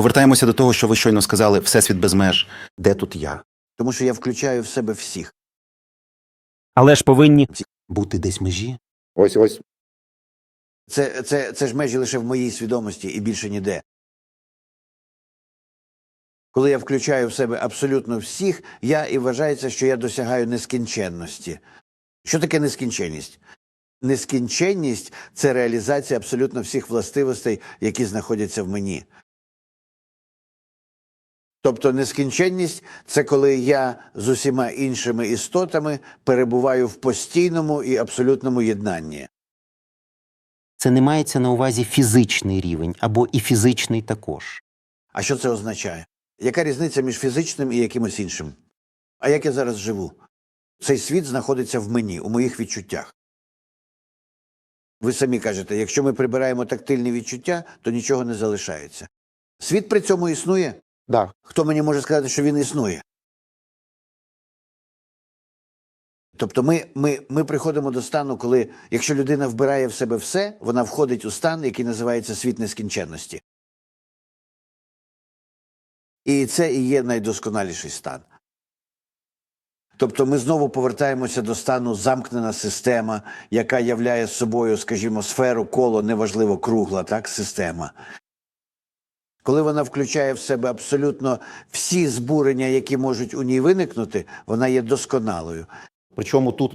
Повертаємося до того, що ви щойно сказали: Всесвіт без меж. Де тут я? Тому що я включаю в себе всіх. Але ж повинні Бути десь межі? Ось ось Це, це, це ж межі лише в моїй свідомості і більше ніде. Коли я включаю в себе абсолютно всіх, я і вважається, що я досягаю нескінченності. Що таке нескінченність? Нескінченність це реалізація абсолютно всіх властивостей, які знаходяться в мені. Тобто нескінченність це коли я з усіма іншими істотами перебуваю в постійному і абсолютному єднанні. Це не мається на увазі фізичний рівень або і фізичний також. А що це означає? Яка різниця між фізичним і якимось іншим? А як я зараз живу? Цей світ знаходиться в мені, у моїх відчуттях. Ви самі кажете, якщо ми прибираємо тактильні відчуття, то нічого не залишається. Світ при цьому існує. Да. Хто мені може сказати, що він існує? Тобто ми, ми, ми приходимо до стану, коли якщо людина вбирає в себе все, вона входить у стан, який називається світ нескінченності. І це і є найдосконаліший стан. Тобто ми знову повертаємося до стану замкнена система, яка являє собою, скажімо, сферу, коло, неважливо, кругла, так, система. Коли вона включає в себе абсолютно всі збурення, які можуть у ній виникнути, вона є досконалою. Причому тут